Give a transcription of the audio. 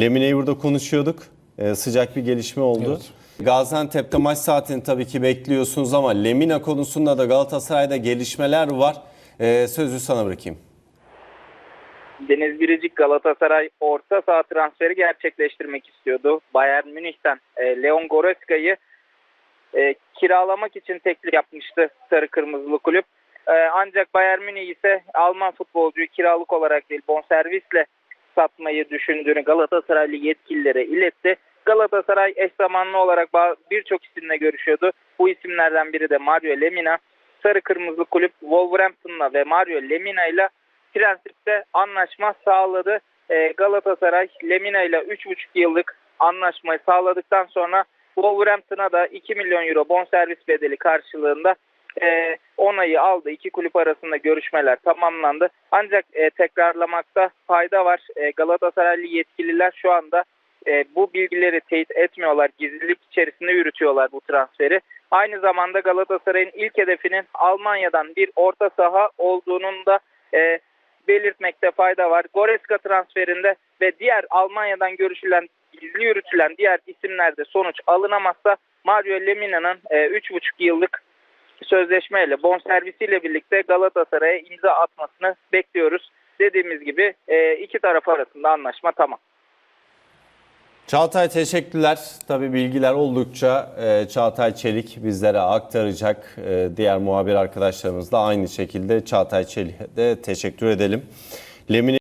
Lemine'yi burada konuşuyorduk. Ee, sıcak bir gelişme oldu. Gaziantep'te maç saatini tabii ki bekliyorsunuz ama Lemina konusunda da Galatasaray'da gelişmeler var. Ee, sözü sana bırakayım. Deniz Biricik Galatasaray orta saha transferi gerçekleştirmek istiyordu. Bayern Münih'ten e, Leon Goreska'yı e, kiralamak için teklif yapmıştı Sarı Kırmızılı Kulüp. E, ancak Bayern Münih ise Alman futbolcuyu kiralık olarak değil bonservisle satmayı düşündüğünü Galatasaraylı yetkililere iletti. Galatasaray eş zamanlı olarak birçok isimle görüşüyordu. Bu isimlerden biri de Mario Lemina. Sarı Kırmızılı Kulüp Wolverhampton'la ve Mario Lemina ile prensipte anlaşma sağladı. Ee, Galatasaray Lemina ile 3,5 yıllık anlaşmayı sağladıktan sonra Wolverhampton'a da 2 milyon euro bonservis bedeli karşılığında e, onayı aldı. İki kulüp arasında görüşmeler tamamlandı. Ancak e, tekrarlamakta fayda var. E, Galatasaraylı yetkililer şu anda e, bu bilgileri teyit etmiyorlar. Gizlilik içerisinde yürütüyorlar bu transferi. Aynı zamanda Galatasaray'ın ilk hedefinin Almanya'dan bir orta saha olduğunun da e, belirtmekte fayda var. Goreska transferinde ve diğer Almanya'dan görüşülen, gizli yürütülen diğer isimlerde sonuç alınamazsa Mario Lemina'nın e, 3,5 yıllık sözleşmeyle, bonservisiyle birlikte Galatasaray'a imza atmasını bekliyoruz. Dediğimiz gibi e, iki taraf arasında anlaşma tamam. Çağatay teşekkürler. Tabii bilgiler oldukça e, Çağatay Çelik bizlere aktaracak. E, diğer muhabir arkadaşlarımız da aynı şekilde Çağatay Çelik'e de teşekkür edelim. Lemine